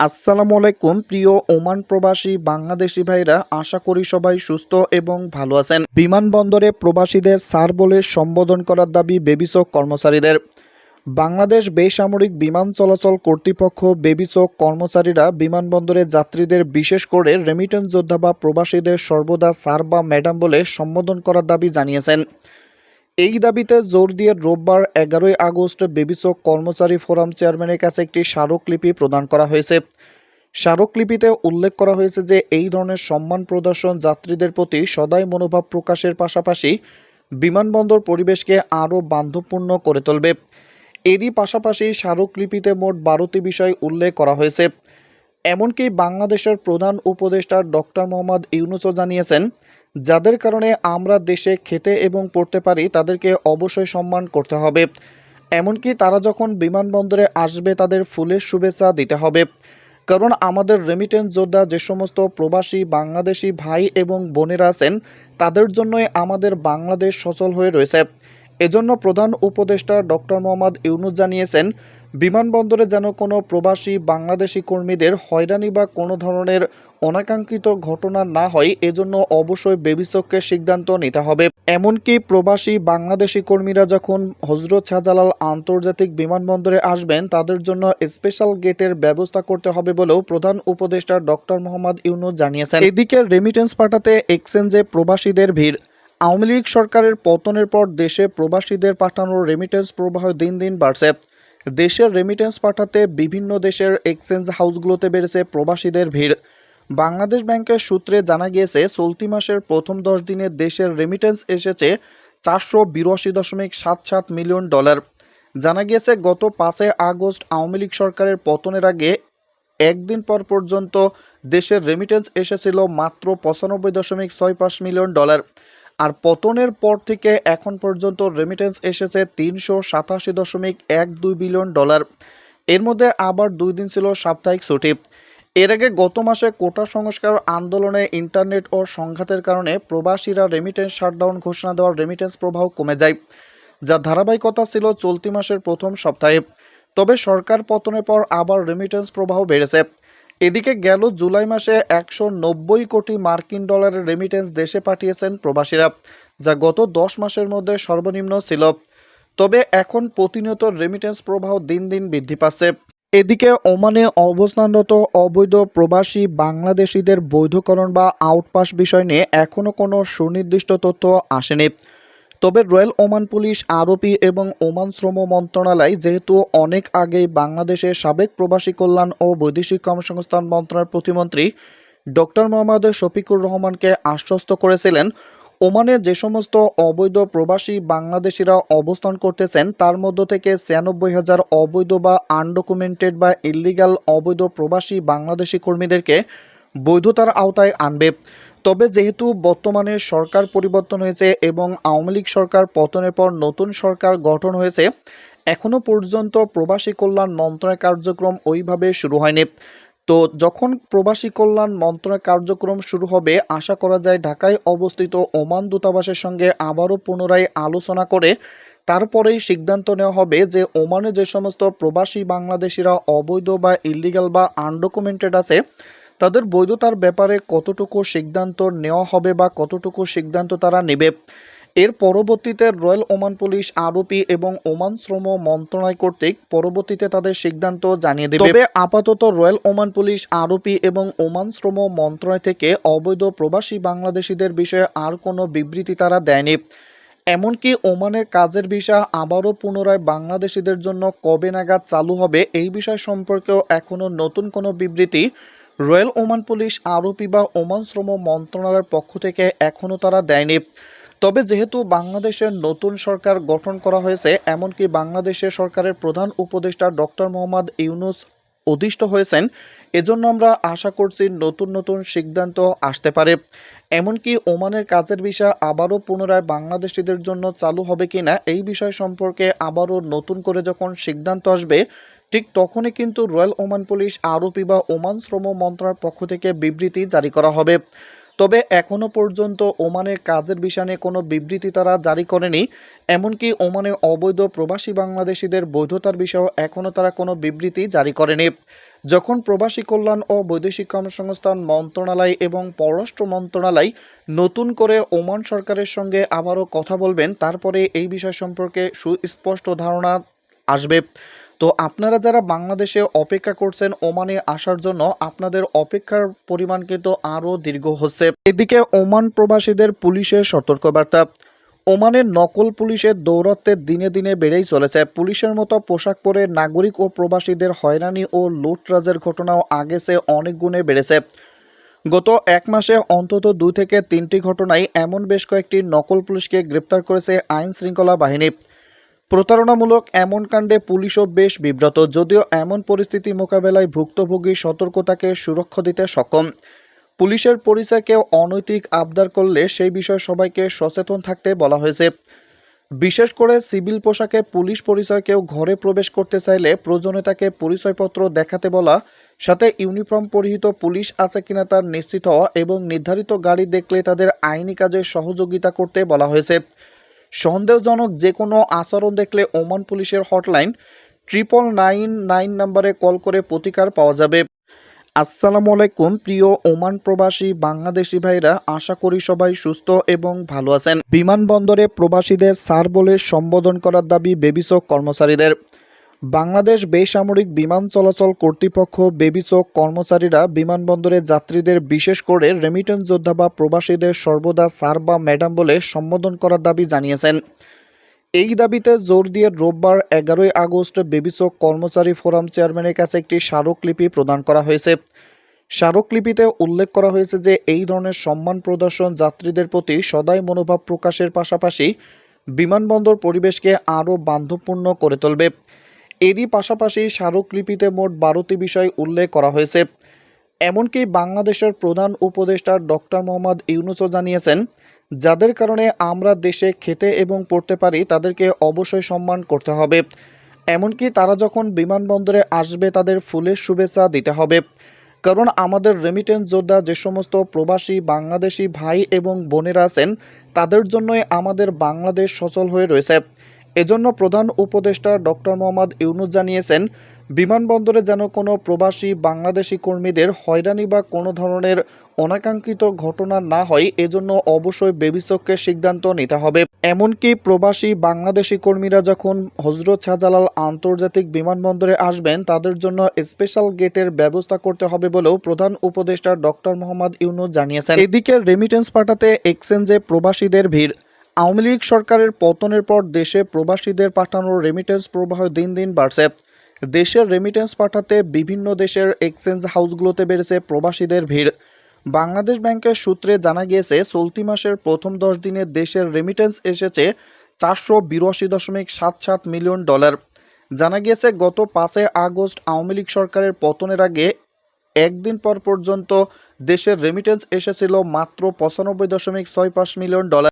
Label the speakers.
Speaker 1: আসসালামু আলাইকুম, প্রিয় ওমান প্রবাসী বাংলাদেশি ভাইরা, আশা করি সবাই সুস্থ এবং ভালো আছেন। বিমানবন্দরে প্রবাসীদের স্যার বলে সম্বোধন করার দাবি বেবিচক কর্মচারীদের। বাংলাদেশ বেসামরিক বিমান চলাচল কর্তৃপক্ষ বেবিচক কর্মচারীরা বিমানবন্দরে যাত্রীদের, বিশেষ করে রেমিটেন্স যোদ্ধা বা প্রবাসীদের সর্বদা স্যার বা ম্যাডাম বলে সম্বোধন করার দাবি জানিয়েছেন। এই দাবিতে জোর দিয়ে রোববার এগারোই আগস্ট বেবিচক কর্মচারী ফোরাম চেয়ারম্যানের কাছে একটি স্মারকলিপি প্রদান করা হয়েছে। স্মারকলিপিতে উল্লেখ করা হয়েছে যে, এই ধরনের সম্মান প্রদর্শন যাত্রীদের প্রতি সদাই মনোভাব প্রকাশের পাশাপাশি বিমানবন্দর পরিবেশকে আরও বান্ধবপূর্ণ করে তুলবে। এরই পাশাপাশি স্মারকলিপিতে মোট বারোটি বিষয় উল্লেখ করা হয়েছে। এমনকি বাংলাদেশের প্রধান উপদেষ্টা ডক্টর মোহাম্মদ ইউনুসও জানিয়েছেন যাদের কারণে আমরা দেশে খেতে এবং পড়তে পারি, তাদেরকে অবশ্যই সম্মান করতে হবে। এমনকি তারা যখন বিমানবন্দরে আসবে, তাদের ফুলের শুভেচ্ছা দিতে হবে। কারণ আমাদের রেমিটেন্স যোদ্ধা যে সমস্ত প্রবাসী বাংলাদেশি ভাই এবং বোনেরা আছেন, তাদের জন্যই আমাদের বাংলাদেশ সচল হয়ে রয়েছে। এজন্য প্রধান উপদেষ্টা ডক্টর মোহাম্মদ ইউনুস জানিয়েছেন, বিমানবন্দরে যেন কোনো প্রবাসী বাংলাদেশি কর্মীদের হয়রানি বা কোনো ধরনের অনাকাঙ্ক্ষিত ঘটনা না হয়, এজন্য অবশ্যই বেবিচককে সিদ্ধান্ত নিতে হবে। এমনকি প্রবাসী বাংলাদেশি কর্মীরা যখন হজরত শাহজালাল আন্তর্জাতিক বিমানবন্দরে আসবেন, তাদের জন্য স্পেশাল গেটের ব্যবস্থা করতে হবে বলেও প্রধান উপদেষ্টা ডক্টর মোহাম্মদ ইউনুস জানিয়েছেন। এদিকে রেমিটেন্স পাঠাতে এক্সচেঞ্জে প্রবাসীদের ভিড়। আওয়ামী লীগ সরকারের পতনের পর দেশে প্রবাসীদের পাঠানোর রেমিটেন্স প্রবাহ দিন দিন বাড়ছে। দেশের রেমিটেন্স পাঠাতে বিভিন্ন দেশের এক্সচেঞ্জ হাউসগুলোতে বেড়েছে প্রবাসীদের ভিড়। বাংলাদেশ ব্যাংকের সূত্রে জানা গিয়েছে, চলতি মাসের প্রথম দশ দিনে দেশের রেমিটেন্স এসেছে চারশো বিরাশি দশমিক সাত সাত মিলিয়ন ডলার। জানা গিয়েছে, গত পাঁচই আগস্ট আওয়ামী লীগ সরকারের পতনের আগে একদিন পর পর্যন্ত দেশের রেমিটেন্স এসেছিল মাত্র পঁচানব্বই দশমিক ছয় পাঁচ মিলিয়ন ডলার। আর পতনের পর থেকে এখন পর্যন্ত রেমিটেন্স এসেছে তিনশো সাতাশি দশমিক এক দুই বিলিয়ন ডলার। এর মধ্যে আবার দুই দিন ছিল সাপ্তাহিক ছুটি। এর আগে গত মাসে কোটা সংস্কার আন্দোলনে ইন্টারনেট ও সংঘাতের কারণে প্রবাসীরা রেমিটেন্স শাটডাউন ঘোষণা দেওয়ার রেমিটেন্স প্রবাহ কমে যায়, যা ধারাবাহিকতা ছিল চলতি মাসের প্রথম সপ্তাহে। তবে সরকার পতনের পর আবার রেমিটেন্স প্রবাহ বেড়েছে। এদিকে গেল জুলাই মাসে একশো নব্বই কোটি মার্কিন ডলারের রেমিটেন্স দেশে পাঠিয়েছেন প্রবাসীরা, যা গত দশ মাসের মধ্যে সর্বনিম্ন ছিল। তবে এখন প্রতিনিয়ত রেমিটেন্স প্রবাহ দিন দিন বৃদ্ধি পাচ্ছে। এদিকে ওমানে অবস্থানরত অবৈধ প্রবাসী বাংলাদেশিদের বৈধকরণ বা আউটপাস বিষয় নিয়ে এখনও কোনো সুনির্দিষ্ট তথ্য আসেনি। তবে রয়্যাল ওমান পুলিশ আরোপি এবং ওমান শ্রম মন্ত্রণালয় যেহেতু অনেক আগেই বাংলাদেশের সাবেক প্রবাসী কল্যাণ ও বৈদেশিক কর্মসংস্থান মন্ত্রণালয়ের প্রতিমন্ত্রী ডক্টর মোহাম্মদ শফিকুর রহমানকে আশ্বস্ত করেছিলেন ওমানে যে সমস্ত অবৈধ প্রবাসী বাংলাদেশিরা অবস্থান করতেছেন, তার মধ্য থেকে ছিয়ানব্বই হাজার অবৈধ বা আনডকুমেন্টেড বা ইল্লিগাল অবৈধ প্রবাসী বাংলাদেশি কর্মীদেরকে বৈধতার আওতায় আনবে। তবে যেহেতু বর্তমানে সরকার পরিবর্তন হয়েছে এবং আওয়ামী লীগ সরকার পতনের পর নতুন সরকার গঠন হয়েছে এখনও পর্যন্ত প্রবাসী কল্যাণ মন্ত্রণালয় কার্যক্রম ওইভাবে শুরু হয়নি। তো যখন প্রবাসী কল্যাণ মন্ত্রণালয় কার্যক্রম শুরু হবে, আশা করা যায় ঢাকায় অবস্থিত ওমান দূতাবাসের সঙ্গে আবারও পুনরায় আলোচনা করে তারপরেই সিদ্ধান্ত নেওয়া হবে যে ওমানে যে সমস্ত প্রবাসী বাংলাদেশিরা অবৈধ বা ইলিগাল বা আনডকুমেন্টেড আছে, তাদের বৈধতার ব্যাপারে কতটুকু সিদ্ধান্ত নেওয়া হবে বা কতটুকু সিদ্ধান্ত তারা নেবে। এর পরবর্তীতে রয়্যাল ওমান পুলিশ আরোপি এবং ওমান শ্রম মন্ত্রণালয় কর্তৃক পরবর্তীতে তাদের সিদ্ধান্ত জানিয়ে দেবে। তবে আপাতত রয়্যাল ওমান পুলিশ আরোপি এবং ওমান শ্রম মন্ত্রণালয় থেকে অবৈধ প্রবাসী বাংলাদেশিদের বিষয়ে আর কোনো বিবৃতি তারা দেয়নি। এমনকি ওমানের কাজের ভিসা আবারও পুনরায় বাংলাদেশিদের জন্য কবে নাগাদ চালু হবে এই বিষয় সম্পর্কেও এখনও নতুন কোনো বিবৃতি রয়্যাল ওমান পুলিশ আরোপি বা ওমান শ্রম মন্ত্রণালয়ের পক্ষ থেকে এখনও তারা দেয়নি। তবে যেহেতু বাংলাদেশের নতুন সরকার গঠন করা হয়েছে, এমনকি বাংলাদেশের সরকারের প্রধান উপদেষ্টা ডক্টর মোহাম্মদ ইউনুস অধিষ্ঠ হয়েছেন, এজন্য আমরা আশা করছি নতুন নতুন সিদ্ধান্ত আসতে পারে। এমনকি ওমানের কাজের বিষয় আবারও পুনরায় বাংলাদেশিদের জন্য চালু হবে কিনা এই বিষয় সম্পর্কে আবারও নতুন করে যখন সিদ্ধান্ত আসবে, ঠিক তখনই কিন্তু রয়্যাল ওমান পুলিশ আরোপি বা ওমান শ্রম মন্ত্রণালয়ের পক্ষ থেকে বিবৃতি জারি করা হবে। তবে এখনও পর্যন্ত ওমানের কাজের বিষয় কোনো বিবৃতি তারা জারি করেনি। এমনকি ওমানে অবৈধ প্রবাসী বাংলাদেশিদের বৈধতার বিষয়েও এখনও তারা কোনো বিবৃতি জারি করেনি। যখন প্রবাসী কল্যাণ ও বৈদেশিক কর্মসংস্থান মন্ত্রণালয় এবং পররাষ্ট্র মন্ত্রণালয় নতুন করে ওমান সরকারের সঙ্গে আবারও কথা বলবেন, তারপরে এই বিষয় সম্পর্কে সুস্পষ্ট ধারণা আসবে। তো আপনারা যারা বাংলাদেশে অপেক্ষা করছেন, ওমানে আসার জন্য আপনাদের অপেক্ষার পরিমাণ কিন্তু আরও দীর্ঘ হচ্ছে। এদিকে ওমান প্রবাসীদের পুলিশের সতর্কবার্তা। ওমানের নকল পুলিশের দৌরত্বের দিনে দিনে বেড়েই চলেছে। পুলিশের মতো পোশাক পরে নাগরিক ও প্রবাসীদের হয়রানি ও লুটরাজের ঘটনাও আগে সে অনেক গুণে বেড়েছে। গত এক মাসে অন্তত দুই থেকে তিনটি ঘটনায় এমন বেশ কয়েকটি নকল পুলিশকে গ্রেপ্তার করেছে আইন শৃঙ্খলা বাহিনী। প্রতারণামূলক এমন কাণ্ডে পুলিশও বেশ বিব্রত, যদিও এমন পরিস্থিতি মোকাবেলায় ভুক্তভোগী সতর্কতাকে সুরক্ষা দিতে সক্ষম। পুলিশের পরিচয়কে অনৈতিক আবদার করলে সেই বিষয়ে সবাইকে সচেতন থাকতে বলা হয়েছে। বিশেষ করে সিভিল পোশাকে পুলিশ পরিচয় কেউ ঘরে প্রবেশ করতে চাইলে প্রয়োজনে তাকে পরিচয়পত্র দেখাতে বলা, সাথে ইউনিফর্ম পরিহিত পুলিশ আছে কিনা তার নিশ্চিত হওয়া এবং নির্ধারিত গাড়ি দেখলে তাদের আইনি কাজে সহযোগিতা করতে বলা হয়েছে। সন্দেহজনক যে কোনো আচরণ দেখলে ওমান পুলিশের হটলাইন ট্রিপল নাইন নাইন নাম্বারে কল করে প্রতিকার পাওয়া যাবে। আসসালামু আলাইকুম, প্রিয় ওমান প্রবাসী বাংলাদেশি ভাইরা, আশা করি সবাই সুস্থ এবং ভালো আছেন। বিমানবন্দরে প্রবাসীদের সার বলে সম্বোধন করার দাবি বেবিসক কর্মচারীদের। বাংলাদেশ বেসামরিক বিমান চলাচল কর্তৃপক্ষ, বেবিচক কর্মচারীরা বিমানবন্দরে যাত্রীদের বিশেষ করে রেমিটেন্স যোদ্ধা বা প্রবাসীদের সর্বদা স্যার বা ম্যাডাম বলে সম্বোধন করার দাবি জানিয়েছেন। এই দাবিতে জোর দিয়ে রোববার এগারোই আগস্ট বেবিচক কর্মচারী ফোরাম চেয়ারম্যানের কাছে একটি স্মারকলিপি প্রদান করা হয়েছে। স্মারকলিপিতে উল্লেখ করা হয়েছে যে, এই ধরনের সম্মান প্রদর্শন যাত্রীদের প্রতি সদাই মনোভাব প্রকাশের পাশাপাশি বিমানবন্দর পরিবেশকে আরও বান্ধবপূর্ণ করে তুলবে। এরই পাশাপাশি স্মারকলিপিতে মোট বারোটি বিষয় উল্লেখ করা হয়েছে। এমনকি বাংলাদেশের প্রধান উপদেষ্টা ডক্টর মোহাম্মদ ইউনুসও জানিয়েছেন, যাদের কারণে আমরা দেশে খেতে এবং পড়তে পারি, তাদেরকে অবশ্যই সম্মান করতে হবে। এমনকি তারা যখন বিমানবন্দরে আসবে, তাদের ফুলের শুভেচ্ছা দিতে হবে। কারণ আমাদের রেমিটেন্স যোদ্ধা যে সমস্ত প্রবাসী বাংলাদেশি ভাই এবং বোনেরা আছেন, তাদের জন্যই আমাদের বাংলাদেশ সচল হয়ে রয়েছে। এজন্য প্রধান উপদেষ্টা ডক্টর মোহাম্মদ ইউনুস জানিয়েছেন, বিমানবন্দরে যেন কোনো প্রবাসী বাংলাদেশি কর্মীদের হয়রানি বা কোনো ধরনের অনাকাঙ্ক্ষিত ঘটনা না হয়, এজন্য অবশ্যই বেবিচককে সিদ্ধান্ত নিতে হবে। এমনকি প্রবাসী বাংলাদেশি কর্মীরা যখন হজরত শাহজালাল আন্তর্জাতিক বিমানবন্দরে আসবেন, তাদের জন্য স্পেশাল গেটের ব্যবস্থা করতে হবে বলেও প্রধান উপদেষ্টা ডক্টর মোহাম্মদ ইউনুস জানিয়েছেন। এদিকে রেমিটেন্স পাঠাতে এক্সচেঞ্জে প্রবাসীদের ভিড়। আওয়ামী লীগ সরকারের পতনের পর দেশে প্রবাসীদের পাঠানোর রেমিটেন্স প্রবাহ দিন দিন বাড়ছে। দেশের রেমিটেন্স পাঠাতে বিভিন্ন দেশের এক্সচেঞ্জ হাউসগুলোতে বেড়েছে প্রবাসীদের ভিড়। বাংলাদেশ ব্যাংকের সূত্রে জানা গিয়েছে, চলতি মাসের প্রথম দশ দিনে দেশের রেমিটেন্স এসেছে চারশো বিরাশি দশমিক সাত সাত মিলিয়ন ডলার। জানা গিয়েছে, গত পাঁচই আগস্ট আওয়ামী লীগ সরকারের পতনের আগে একদিন পর পর্যন্ত দেশের রেমিটেন্স এসেছিল মাত্র পঁচানব্বই দশমিক ছয় পাঁচ মিলিয়ন ডলার।